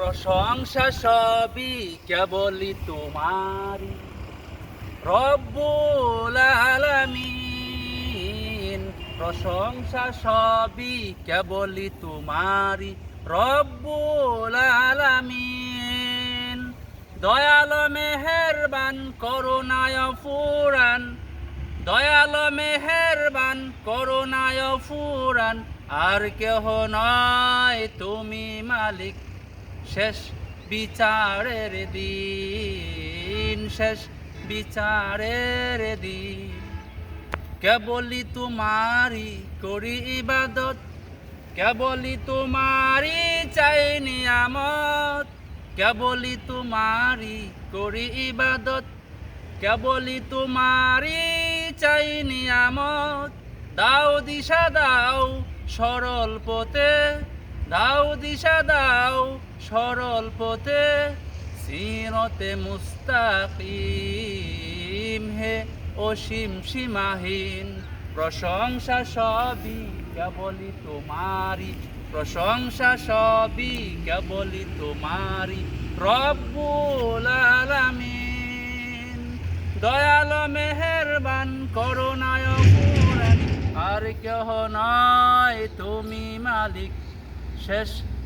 প্রশংসা সবই কেবলই তোমারই। রব্বুল আলামিন, প্রশংসা সবই কেবলই তোমারই। রব্বুল আলামিন, দয়াল মেহেরবান, করুণায় ফুরান দয়াল মেহেরবান, করুণায় ফুরান আর কেহ নয় তুমি মালিক। শেষ বিচারের দিন, শেষ বিচারের দিন। কেবলই তোমারি করি ইবাদত, কেবলই তোমারি চাই নিয়ামত, কেবলই তোমারি করি ইবাদত, কেবলই তোমারি চাই নিয়ামত। দাও দিশা, দাও সরল পথে, দাও দিশা, দাও সরল পথে সিরতে মুস্তাকিম হে অসীম সীমাহীন। প্রশংসা সবই কেবলই তোমারি প্রশংসা সবই কেবলই তোমারি রব্বুল আলামিন, দয়াল মেহেরবান করুণায় আর কেহ নয় তুমি মালিক। শেষ